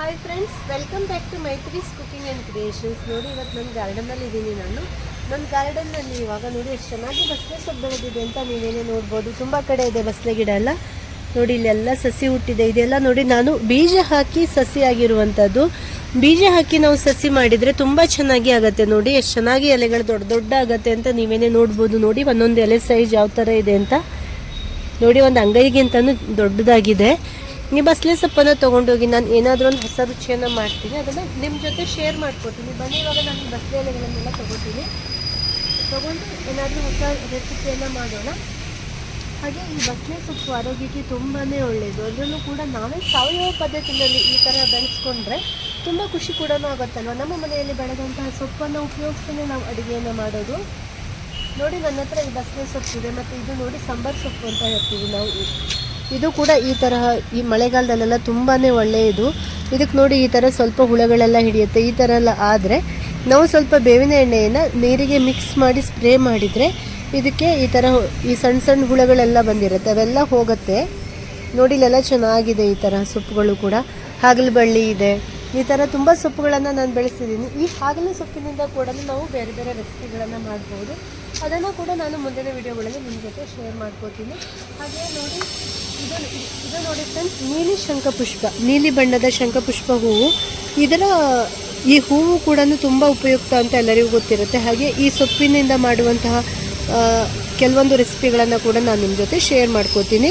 Hi friends welcome back to Maithri's cooking and creations ನೋಡಿ, ಇವತ್ತು ನನ್ನ ಗಾರ್ಡನಲ್ಲಿ ಇದ್ದೀನಿ ನಾನು. ನನ್ನ ಗಾರ್ಡನ್ನಲ್ಲಿ ಇವಾಗ ನೋಡಿ, ಎಷ್ಟು ಚೆನ್ನಾಗಿ ಬಸಳೆ ಸೊಪ್ಪು ಬೆಳೆದಿದೆ ಅಂತ ನೀವೇನೇ ನೋಡ್ಬೋದು. ತುಂಬ ಕಡೆ ಇದೆ ಬಸಳೆ ಗಿಡ ಎಲ್ಲ. ನೋಡಿ, ಇಲ್ಲೆಲ್ಲ ಸಸಿ ಹುಟ್ಟಿದೆ. ಇದೆಲ್ಲ ನೋಡಿ, ನಾನು ಬೀಜ ಹಾಕಿ ಸಸಿ ಆಗಿರುವಂಥದ್ದು. ಬೀಜ ಹಾಕಿ ನಾವು ಸಸಿ ಮಾಡಿದರೆ ತುಂಬ ಚೆನ್ನಾಗಿ ಆಗುತ್ತೆ ನೋಡಿ. ಎಷ್ಟು ಚೆನ್ನಾಗಿ ಎಲೆಗಳು ದೊಡ್ಡ ದೊಡ್ಡ ಆಗುತ್ತೆ ಅಂತ ನೀವೇನೇ ನೋಡ್ಬೋದು. ನೋಡಿ, ಒಂದೊಂದು ಎಲೆ ಸೈಜ್ ಯಾವ ಥರ ಇದೆ ಅಂತ. ನೋಡಿ, ಒಂದು ಅಂಗೈಗಿಂತನೂ ದೊಡ್ಡದಾಗಿದೆ. ಈ ಬಸಳೆ ಸೊಪ್ಪನ್ನು ತೊಗೊಂಡೋಗಿ ನಾನು ಏನಾದರೂ ಒಂದು ಹೊಸ ರುಚಿಯನ್ನು ಮಾಡ್ತೀನಿ. ಅದನ್ನು ನಿಮ್ಮ ಜೊತೆ ಶೇರ್ ಮಾಡ್ಕೊತೀನಿ ಬನ್ನಿ, ಇವಾಗ ನಾನು ಬಸ್ಲೆ ಎಲೆಗಳನ್ನೆಲ್ಲ ತೊಗೊತೀನಿ. ತೊಗೊಂಡು ಏನಾದರೂ ಹೊಸ ರೆಸಿಪಿಯನ್ನು ಮಾಡೋಣ. ಹಾಗೆ ಈ ಬಸಳೆ ಸೊಪ್ಪು ಆರೋಗ್ಯಕ್ಕೆ ತುಂಬಾ ಒಳ್ಳೆಯದು ಅದರಲ್ಲೂ ಕೂಡ ನಾವೇ ಸಾವಯವ ಪದ್ಧತಿಯಲ್ಲಿ ಈ ಥರ ಬೆಳೆಸ್ಕೊಂಡ್ರೆ ತುಂಬ ಖುಷಿ ಕೂಡ ಆಗುತ್ತಲ್ವ? ನಮ್ಮ ಮನೆಯಲ್ಲಿ ಬೆಳೆದಂತಹ ಸೊಪ್ಪನ್ನು ಉಪಯೋಗಿಸ್ತೇನೆ ನಾವು ಅಡುಗೆಯನ್ನು ಮಾಡೋದು. ನೋಡಿ, ನನ್ನ ಹತ್ರ ಈ ಸೊಪ್ಪು ಇದೆ ಮತ್ತು ಇದು ನೋಡಿ, ಸಾಂಬಾರು ಸೊಪ್ಪು ಅಂತ ಹೇಳ್ತೀವಿ ನಾವು. ಇದು ಕೂಡ ಈ ತರಹ ಈ ಮಳೆಗಾಲದಲ್ಲೆಲ್ಲ ತುಂಬಾ ಒಳ್ಳೆಯದು. ಇದಕ್ಕೆ ನೋಡಿ ಈ ಥರ ಸ್ವಲ್ಪ ಹುಳಗಳೆಲ್ಲ ಹಿಡಿಯುತ್ತೆ, ಈ ಥರ ಎಲ್ಲ ಆದರೆ ನಾವು ಸ್ವಲ್ಪ ಬೇವಿನ ಎಣ್ಣೆಯನ್ನು ನೀರಿಗೆ ಮಿಕ್ಸ್ ಮಾಡಿ ಸ್ಪ್ರೇ ಮಾಡಿದರೆ ಇದಕ್ಕೆ ಈ ಥರ ಈ ಸಣ್ಣ ಸಣ್ಣ ಹುಳಗಳೆಲ್ಲ ಬಂದಿರುತ್ತೆ, ಅವೆಲ್ಲ ಹೋಗುತ್ತೆ. ನೋಡಿ ಇಲ್ಲೆಲ್ಲ ಚೆನ್ನಾಗಿದೆ ಈ ಥರ ಸೊಪ್ಪುಗಳು ಕೂಡ. ಹಾಗಲು ಬಳ್ಳಿ ಇದೆ. ಈ ಥರ ತುಂಬ ಸೊಪ್ಪುಗಳನ್ನು ನಾನು ಬೆಳೆಸಿದ್ದೀನಿ ಈ ಹಾಗಲ ಸೊಪ್ಪಿನಿಂದ ಕೂಡ ನಾವು ಬೇರೆ ಬೇರೆ ರೆಸಿಪಿಗಳನ್ನು ಮಾಡ್ಬೋದು. ಅದನ್ನು ಕೂಡ ನಾನು ಮುಂದಿನ ವಿಡಿಯೋಗಳಲ್ಲಿ ನಿಮ್ಮ ಜೊತೆ ಶೇರ್ ಮಾಡ್ಕೋತೀನಿ. ಹಾಗೆ ನೋಡಿ, ಇದು ಇದು ನೋಡಿ ಫ್ರೆಂಡ್ಸ್ ನೀಲಿ ಶಂಖಪುಷ್ಪ, ನೀಲಿ ಬಣ್ಣದ ಶಂಖಪುಷ್ಪ ಹೂವು. ಇದರ ಈ ಹೂವು ಕೂಡ ತುಂಬ ಉಪಯುಕ್ತ ಅಂತ ಎಲ್ಲರಿಗೂ ಗೊತ್ತಿರುತ್ತೆ. ಹಾಗೆ ಈ ಸೊಪ್ಪಿನಿಂದ ಮಾಡುವಂತಹ ಕೆಲವೊಂದು ರೆಸಿಪಿಗಳನ್ನು ಕೂಡ ನಾನು ನಿಮ್ಮ ಜೊತೆ ಶೇರ್ ಮಾಡ್ಕೋತೀನಿ.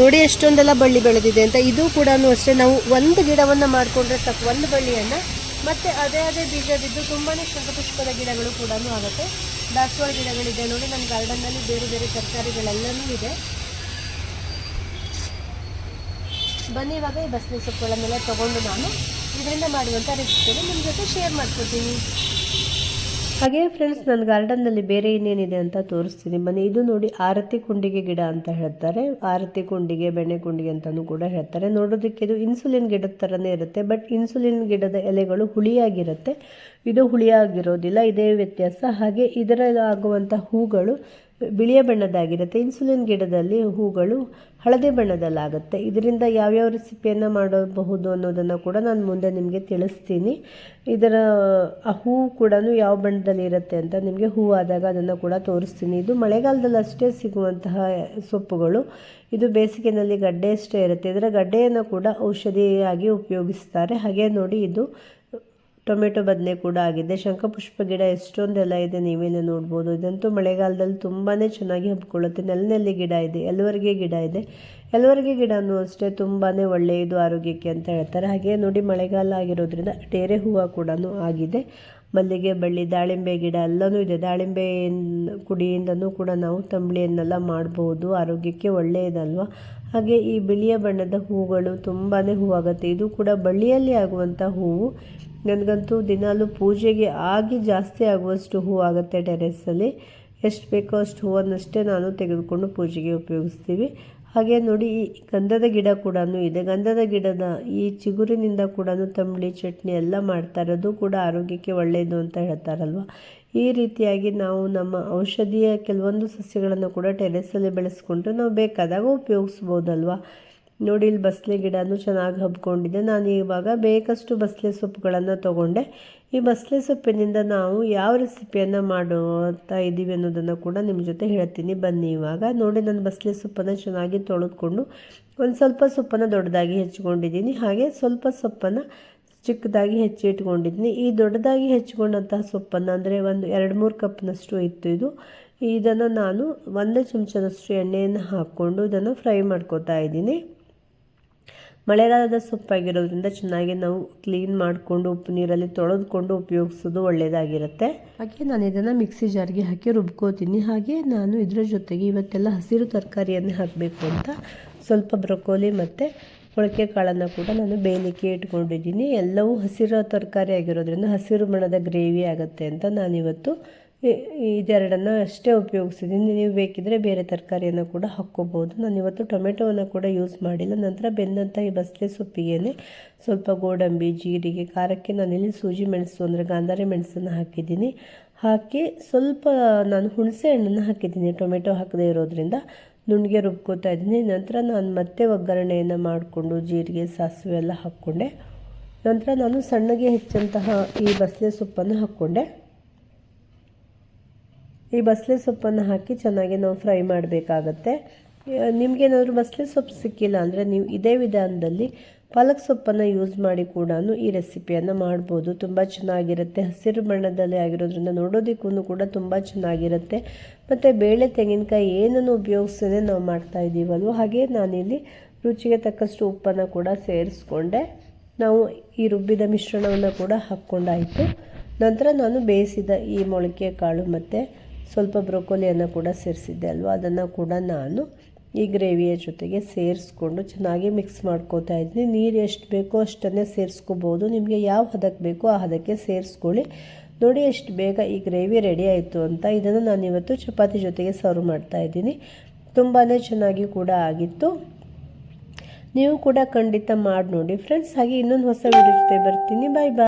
ನೋಡಿ ಎಷ್ಟೊಂದೆಲ್ಲ ಬಳ್ಳಿ ಬೆಳೆದಿದೆ ಅಂತ. ಇದು ಕೂಡ ಅಷ್ಟೇ. ನಾವು ಒಂದು ಗಿಡವನ್ನು ಮಾಡಿಕೊಂಡ್ರೆ ಸಾಕು. ಒಂದು ಬಳ್ಳಿಯನ್ನು ಮತ್ತು ಅದೇ ಅದೇ ಬೀಜ ಬಿದ್ದು ತುಂಬಾ ಶಂಖಪುಷ್ಪದ ಗಿಡಗಳು ಕೂಡ ಆಗುತ್ತೆ. ದಾಸವಾಳ ಗಿಡಗಳಿದೆ ನೋಡಿ ನನ್ನ ಗಾರ್ಡನ್ನಲ್ಲಿ ಬೇರೆ ಬೇರೆ ತರಕಾರಿಗಳೆಲ್ಲನೂ ಇದೆ. ಬನ್ನಿ ಇವಾಗ ಈ ಬಸಳೆ ಸೊಪ್ಪುಗಳನ್ನೆಲ್ಲ ತೊಗೊಂಡು ನಾನು ಇದರಿಂದ ಮಾಡುವಂಥ ರೆಸಿಪಿಯನ್ನು ನಿಮ್ಮ ಜೊತೆ ಶೇರ್ ಮಾಡ್ಕೊತೀನಿ. ಹಾಗೆ ಫ್ರೆಂಡ್ಸ್ ನನ್ನ ಗಾರ್ಡನ್ನಲ್ಲಿ ಬೇರೆ ಇನ್ನೇನಿದೆ ಅಂತ ತೋರಿಸ್ತೀನಿ. ಮನೆ ಇದು ನೋಡಿ ಆರತಿ ಕುಂಡಿಗೆ ಗಿಡ ಅಂತ ಹೇಳ್ತಾರೆ. ಆರತಿ ಕುಂಡಿಗೆ, ಬೆಣ್ಣೆ ಕುಂಡಿಗೆ ಅಂತಲೂ ಕೂಡ ಹೇಳ್ತಾರೆ. ನೋಡೋದಕ್ಕೆ ಇದು ಇನ್ಸುಲಿನ್ ಗಿಡದ ಥರನೇ ಇರುತ್ತೆ ಬಟ್ ಇನ್ಸುಲಿನ್ ಗಿಡದ ಎಲೆಗಳು ಹುಳಿಯಾಗಿರುತ್ತೆ. ಇದು ಹುಳಿಯಾಗಿರೋದಿಲ್ಲ, ಇದೇ ವ್ಯತ್ಯಾಸ. ಹಾಗೆ ಇದರ ಆಗುವಂಥ ಹೂಗಳು ಬಿಳಿಯ ಬಣ್ಣದಾಗಿರುತ್ತೆ ಇನ್ಸುಲಿನ್ ಗಿಡದಲ್ಲಿ ಹೂಗಳು ಹಳದಿ ಬಣ್ಣದಲ್ಲಾಗುತ್ತೆ. ಇದರಿಂದ ಯಾವ್ಯಾವ ರೆಸಿಪಿಯನ್ನು ಮಾಡಬಹುದು ಅನ್ನೋದನ್ನು ಕೂಡ ನಾನು ಮುಂದೆ ನಿಮಗೆ ತಿಳಿಸ್ತೀನಿ. ಇದರ, ಆ ಹೂವು ಕೂಡ ಯಾವ ಬಣ್ಣದಲ್ಲಿ ಇರುತ್ತೆ ಅಂತ ನಿಮಗೆ ಹೂವು ಆದಾಗ ಅದನ್ನು ಕೂಡ ತೋರಿಸ್ತೀನಿ. ಇದು ಮಳೆಗಾಲದಲ್ಲಿ ಅಷ್ಟೇ ಸಿಗುವಂತಹ ಸೊಪ್ಪುಗಳು. ಇದು ಬೇಸಿಗೆನಲ್ಲಿ ಗಡ್ಡೆ ಅಷ್ಟೇ ಇರುತ್ತೆ. ಇದರ ಗಡ್ಡೆಯನ್ನು ಕೂಡ ಔಷಧಿಯಾಗಿ ಉಪಯೋಗಿಸ್ತಾರೆ. ಹಾಗೆ ನೋಡಿ ಇದು ಟೊಮೆಟೊ ಬದನೆ ಕೂಡ ಆಗಿದೆ. ಶಂಖಪುಷ್ಪ ಗಿಡ ಎಷ್ಟೊಂದೆಲ್ಲ ಇದೆ ನೀವೇನೇ ನೋಡ್ಬೋದು. ಇದಂತೂ ಮಳೆಗಾಲದಲ್ಲಿ ತುಂಬಾ ಚೆನ್ನಾಗಿ ಹಬ್ಕೊಳ್ಳುತ್ತೆ. ನೆಲನೆಲ್ಲಿ ಗಿಡ ಇದೆ ಎಲ್ಲವರಿಗೆ ಗಿಡ ಇದೆ. ಎಲ್ಲವರಿಗೆ ಗಿಡನೂ ಅಷ್ಟೇ ತುಂಬಾ ಒಳ್ಳೆಯದು, ಆರೋಗ್ಯಕ್ಕೆ ಅಂತ ಹೇಳ್ತಾರೆ. ಹಾಗೆ ನೋಡಿ, ಮಳೆಗಾಲ ಆಗಿರೋದ್ರಿಂದ ಡೇರೆ ಹೂವು ಕೂಡ ಆಗಿದೆ. ಮಲ್ಲಿಗೆ ಬಳ್ಳಿ, ದಾಳಿಂಬೆ ಗಿಡ ಎಲ್ಲನೂ ಇದೆ. ದಾಳಿಂಬೆ ಕುಡಿಯಿಂದನೂ ಕೂಡ ನಾವು ತಂಬಳಿಯನ್ನೆಲ್ಲ ಮಾಡ್ಬೋದು. ಆರೋಗ್ಯಕ್ಕೆ ಒಳ್ಳೆಯದಲ್ವ? ಹಾಗೆ ಈ ಬಿಳಿಯ ಬಣ್ಣದ ಹೂಗಳು ತುಂಬಾ ಹೂವಾಗುತ್ತೆ. ಇದು ಕೂಡ ಬಳ್ಳಿಯಲ್ಲಿ ಆಗುವಂಥ ಹೂವು. ನನಗಂತೂ ದಿನಾಲೂ ಪೂಜೆಗೆ ಆಗಿ ಜಾಸ್ತಿ ಆಗುವಷ್ಟು ಹೂವು ಆಗುತ್ತೆ ಟೆರೆಸಲ್ಲಿ ಎಷ್ಟು ಬೇಕೋ ಅಷ್ಟು ಹೂವನ್ನಷ್ಟೇ ನಾನು ತೆಗೆದುಕೊಂಡು ಪೂಜೆಗೆ ಉಪಯೋಗಿಸ್ತೀವಿ. ಹಾಗೆ ನೋಡಿ, ಈ ಗಂಧದ ಗಿಡ ಕೂಡ ಇದೆ. ಗಂಧದ ಗಿಡದ ಈ ಚಿಗುರಿನಿಂದ ಕೂಡ ತಂಬಳಿ, ಚಟ್ನಿ ಎಲ್ಲ ಮಾಡ್ತಾರೆ ಅದು ಕೂಡ ಆರೋಗ್ಯಕ್ಕೆ ಒಳ್ಳೆಯದು ಅಂತ ಹೇಳ್ತಾರಲ್ವ? ಈ ರೀತಿಯಾಗಿ ನಾವು ನಮ್ಮ ಔಷಧೀಯ ಕೆಲವೊಂದು ಸಸ್ಯಗಳನ್ನು ಕೂಡ ಟೆರೆಸಲ್ಲಿ ಬೆಳೆಸ್ಕೊಂಡು ನಾವು ಬೇಕಾದಾಗ ಉಪಯೋಗಿಸ್ಬೋದಲ್ವ? ನೋಡಿ, ಇಲ್ಲಿ ಬಸಳೆ ಗಿಡನೂ ಚೆನ್ನಾಗಿ ಹಬ್ಕೊಂಡಿದೆ. ನಾನು ಇವಾಗ ಬೇಕಷ್ಟು ಬಸಳೆ ಸೊಪ್ಪುಗಳನ್ನು ತೊಗೊಂಡೆ. ಈ ಬಸಳೆ ಸೊಪ್ಪಿನಿಂದ ನಾವು ಯಾವ ರೆಸಿಪಿಯನ್ನು ಮಾಡುತ್ತಾ ಇದ್ದೀವಿ ಅನ್ನೋದನ್ನು ಕೂಡ ನಿಮ್ಮ ಜೊತೆ ಹೇಳ್ತೀನಿ. ಬನ್ನಿ ಇವಾಗ. ನೋಡಿ, ನಾನು ಬಸಳೆ ಸೊಪ್ಪನ್ನು ಚೆನ್ನಾಗಿ ತೊಳೆದುಕೊಂಡು ಒಂದು ಸ್ವಲ್ಪ ಸೊಪ್ಪನ್ನು ದೊಡ್ಡದಾಗಿ ಹೆಚ್ಚಿಕೊಂಡಿದ್ದೀನಿ ಹಾಗೆ ಸ್ವಲ್ಪ ಸೊಪ್ಪನ್ನು ಚಿಕ್ಕದಾಗಿ ಹೆಚ್ಚಿ ಇಟ್ಕೊಂಡಿದ್ದೀನಿ. ಈ ದೊಡ್ಡದಾಗಿ ಹೆಚ್ಚಿಕೊಂಡಂತಹ ಸೊಪ್ಪನ್ನು ಅಂದರೆ ಒಂದು ಎರಡು ಮೂರು ಕಪ್ನಷ್ಟು ಇತ್ತು ಇದು. ಇದನ್ನು ನಾನು ಒಂದು ಚಮಚದಷ್ಟು ಎಣ್ಣೆಯನ್ನು ಹಾಕ್ಕೊಂಡು ಇದನ್ನು ಫ್ರೈ ಮಾಡ್ಕೋತಾ ಇದ್ದೀನಿ. ಮಳೆಗಾಲದ ಸೊಪ್ಪಾಗಿರೋದ್ರಿಂದ ಚೆನ್ನಾಗಿ ನಾವು ಕ್ಲೀನ್ ಮಾಡಿಕೊಂಡು ಉಪ್ಪು ನೀರಲ್ಲಿ ತೊಳೆದುಕೊಂಡು ಉಪಯೋಗಿಸೋದು ಒಳ್ಳೆಯದಾಗಿರುತ್ತೆ ಹಾಗೆ ನಾನು ಇದನ್ನು ಮಿಕ್ಸಿ ಜಾರ್ಗೆ ಹಾಕಿ ರುಬ್ಕೋತೀನಿ. ಹಾಗೆ ನಾನು ಇದರ ಜೊತೆಗೆ ಇವತ್ತೆಲ್ಲ ಹಸಿರು ತರಕಾರಿಯನ್ನೇ ಹಾಕಬೇಕು ಅಂತ. ಸ್ವಲ್ಪ ಬ್ರೊಕೋಲಿ ಮತ್ತು ಮೊಳಕೆ ಕಾಳನ್ನು ಕೂಡ ನಾನು ಬೇಯಲಿಕ್ಕೆ ಇಟ್ಕೊಂಡಿದ್ದೀನಿ. ಎಲ್ಲವೂ ಹಸಿರು ತರಕಾರಿ ಆಗಿರೋದ್ರಿಂದ ಹಸಿರು ಬಣ್ಣದ ಗ್ರೇವಿ ಆಗುತ್ತೆ ಅಂತ ನಾನಿವತ್ತು ಇದೆರಡನ್ನು ಅಷ್ಟೇ ಉಪಯೋಗಿಸಿದ್ದೀನಿ ನೀವು ಬೇಕಿದ್ದರೆ ಬೇರೆ ತರಕಾರಿಯನ್ನು ಕೂಡ ಹಾಕ್ಕೋಬೋದು. ನಾನು ಇವತ್ತು ಟೊಮೆಟೊವನ್ನು ಕೂಡ ಯೂಸ್ ಮಾಡಿಲ್ಲ. ನಂತರ ಬೆಂದಂಥ ಈ ಬಸಳೆ ಸೊಪ್ಪಿಗೆ ಸ್ವಲ್ಪ ಗೋಡಂಬಿ, ಜೀರಿಗೆ, ಖಾರಕ್ಕೆ ಇಲ್ಲಿ ಸೂಜಿ ಮೆಣಸು ಅಂದರೆ ಗಾಂಧಾರಿ ಮೆಣಸನ್ನು ಹಾಕಿದ್ದೀನಿ. ಹಾಕಿ ಸ್ವಲ್ಪ ನಾನು ಹುಣಸೆ ಹಣ್ಣನ್ನು ಹಾಕಿದ್ದೀನಿ. ಟೊಮೆಟೊ ಹಾಕದೇ ಇರೋದ್ರಿಂದ ನುಣ್ಣಗೆ ರುಬ್ಕೋತಾ ಇದ್ದೀನಿ. ನಂತರ ನಾನು ಮತ್ತೆ ಒಗ್ಗರಣೆಯನ್ನು ಮಾಡಿಕೊಂಡು ಜೀರಿಗೆ, ಸಾಸಿವೆ ಎಲ್ಲ ಹಾಕ್ಕೊಂಡೆ. ನಂತರ ನಾನು ಸಣ್ಣಗೆ ಹೆಚ್ಚಂತಹ ಈ ಬಸಳೆ ಸೊಪ್ಪನ್ನು ಹಾಕ್ಕೊಂಡೆ. ಈ ಬಸಳೆ ಸೊಪ್ಪನ್ನು ಹಾಕಿ ಚೆನ್ನಾಗಿ ನಾವು ಫ್ರೈ ಮಾಡಬೇಕಾಗತ್ತೆ. ನಿಮಗೇನಾದರೂ ಬಸಳೆ ಸೊಪ್ಪು ಸಿಕ್ಕಿಲ್ಲ ಅಂದರೆ ನೀವು ಇದೇ ವಿಧಾನದಲ್ಲಿ ಪಾಲಕ್ ಸೊಪ್ಪನ್ನು ಯೂಸ್ ಮಾಡಿ ಕೂಡ ಈ ರೆಸಿಪಿಯನ್ನು ಮಾಡ್ಬೋದು. ತುಂಬ ಚೆನ್ನಾಗಿರುತ್ತೆ. ಹಸಿರು ಬಣ್ಣದಲ್ಲಿ ಆಗಿರೋದ್ರಿಂದ ನೋಡೋದಕ್ಕೂ ಕೂಡ ತುಂಬ ಚೆನ್ನಾಗಿರುತ್ತೆ. ಮತ್ತು ಬೇಳೆ, ತೆಂಗಿನಕಾಯಿ ಏನನ್ನು ಉಪಯೋಗಿಸದೇ ನಾವು ಮಾಡ್ತಾ ಇದ್ದೀವಲ್ವ ಹಾಗೆ ನಾನಿಲ್ಲಿ ರುಚಿಗೆ ತಕ್ಕಷ್ಟು ಉಪ್ಪನ್ನು ಕೂಡ ಸೇರಿಸ್ಕೊಂಡೆ. ನಾವು ಈ ರುಬ್ಬಿದ ಮಿಶ್ರಣವನ್ನು ಕೂಡ ಹಾಕ್ಕೊಂಡಾಯಿತು. ನಂತರ ನಾನು ಬೇಯಿಸಿದ ಈ ಮೊಳಕೆ ಕಾಳು ಮತ್ತು ಸ್ವಲ್ಪ ಬ್ರೊಕೊಲಿಯನ್ನು ಕೂಡ ಸೇರಿಸಿದ್ದೆ ಅಲ್ವಾ? ಅದನ್ನು ಕೂಡ ನಾನು ಈ ಗ್ರೇವಿಯ ಜೊತೆಗೆ ಸೇರಿಸ್ಕೊಂಡು ಚೆನ್ನಾಗಿ ಮಿಕ್ಸ್ ಮಾಡ್ಕೋತಾ ಇದ್ದೀನಿ. ನೀರು ಎಷ್ಟು ಬೇಕೋ ಅಷ್ಟನ್ನೇ ಸೇರಿಸ್ಕೋಬೋದು. ನಿಮಗೆ ಯಾವ ಹದಕ್ಕೆ ಬೇಕೋ ಆ ಹದಕ್ಕೆ ಸೇರಿಸ್ಕೊಳ್ಳಿ. ನೋಡಿ ಎಷ್ಟು ಬೇಗ ಈ ಗ್ರೇವಿ ರೆಡಿ ಆಯಿತು ಅಂತ. ಇದನ್ನು ನಾನು ಇವತ್ತು ಚಪಾತಿ ಜೊತೆಗೆ ಸರ್ವ್ ಮಾಡ್ತಾ ಇದ್ದೀನಿ. ತುಂಬಾ ಚೆನ್ನಾಗಿ ಕೂಡ ಆಗಿತ್ತು. ನೀವು ಕೂಡ ಖಂಡಿತ ಮಾಡಿ ನೋಡಿ ಫ್ರೆಂಡ್ಸ್. ಹಾಗೆ ಇನ್ನೊಂದು ಹೊಸ ವಿಡಿಯೋ ಜೊತೆ ಬರ್ತೀನಿ. ಬಾಯ್ ಬಾಯ್